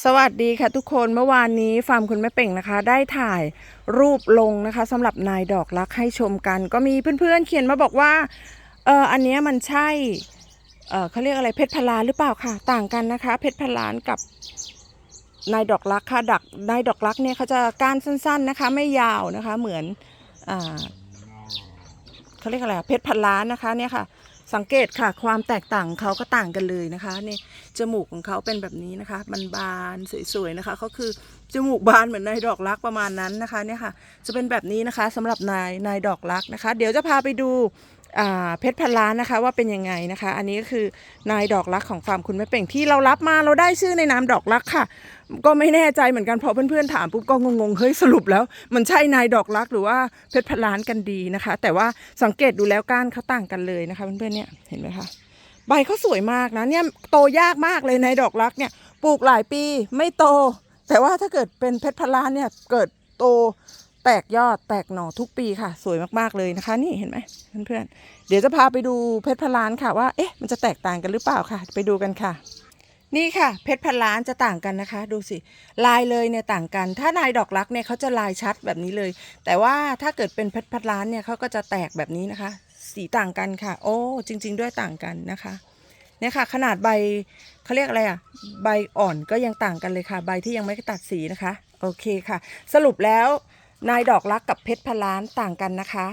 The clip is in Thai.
สวัสดีค่ะทุกคนเมื่อวานนี้ฟาร์มคุณแม่เป่งนะคะ ได้ถ่ายรูปลงนะคะสำหรับนายดอกรักให้ชมกัน ก็มีเพื่อนๆเขียนมาบอกว่าเอออันนี้มันใช่เออเขาเรียกอะไรเพชรพลานหรือเปล่าค่ะ ต่างกันนะคะ เพชรพลานกับนายดอกรักค่ะดักนายดอกรักเนี่ยเขาจะก้านสั้น ๆนะคะ ไม่ยาวนะคะ เหมือนอ่าเขาเรียกอะไรเพชรพล้านนะคะเนี่ยค่ะ สังเกตค่ะความแตกต่างเขาก็ต่างกันเลยนะคะนี่จมูกของเขาเป็นแบบนี้นะคะมันบานสวยๆนะคะเขาคือจมูกบานเหมือนนายดอกรักประมาณนั้นนะคะเนี่ยค่ะจะเป็นแบบนี้นะคะสำหรับนายนายดอกรักนะคะ เดี๋ยวจะพาไปดู เพชรพันล้านนะคะว่าเป็นยังไงนะคะ อันนี้ก็คือนายดอกรักของฟาร์มคุณแม่เป่งที่เรารับมาเราได้ชื่อในนามดอกรักค่ะ ก็ไม่แน่ใจเหมือนกันพอเพื่อนๆถามปุ๊บก็งงๆเฮ้ยสรุปแล้ว มันใช่นายดอกรักหรือว่าเพชรพันล้านกันดีนะคะ แต่ว่าสังเกตดูแล้วก้านเขาต่างกันเลยนะคะเพื่อนๆเนี่ยเห็นไหมคะใบเขาสวยมากนะเนี่ยโตยากมากเลยนายดอกรักเนี่ยปลูกหลายปีไม่โต แต่ว่าถ้าเกิดเป็นเพชรพันล้านเนี่ยเกิดโต แตกยอดแตกหน่อทุกปีค่ะ สวยมากๆเลยนะคะ นี่เห็นไหมเพื่อนๆเดี๋ยวจะพาไปดูเพชรพลานค่ะว่าเอ๊ะมันจะแตกต่างกันหรือเปล่าค่ะ ไปดูกันค่ะ นี่ค่ะ เพชรพลานจะต่างกันนะคะ ดูสิลายเลยเนี่ยต่างกัน ถ้านายดอกรักเนี่ยเขาจะลายชัดแบบนี้เลย แต่ว่าถ้าเกิดเป็นเพชรพลานเนี่ยเขาก็จะแตกแบบนี้นะคะ สีต่างกันค่ะ โอ้จริง ๆ ด้วยต่างกันนะคะเนี่ยค่ะขนาดใบเขาเรียกอะไรอะใบอ่อนก็ยังต่างกันเลยค่ะ ใบที่ยังไม่ตัดสีนะคะ โอเคค่ะ สรุปแล้ว นายดอกรักกับเพชรพันล้านต่างกันนะคะ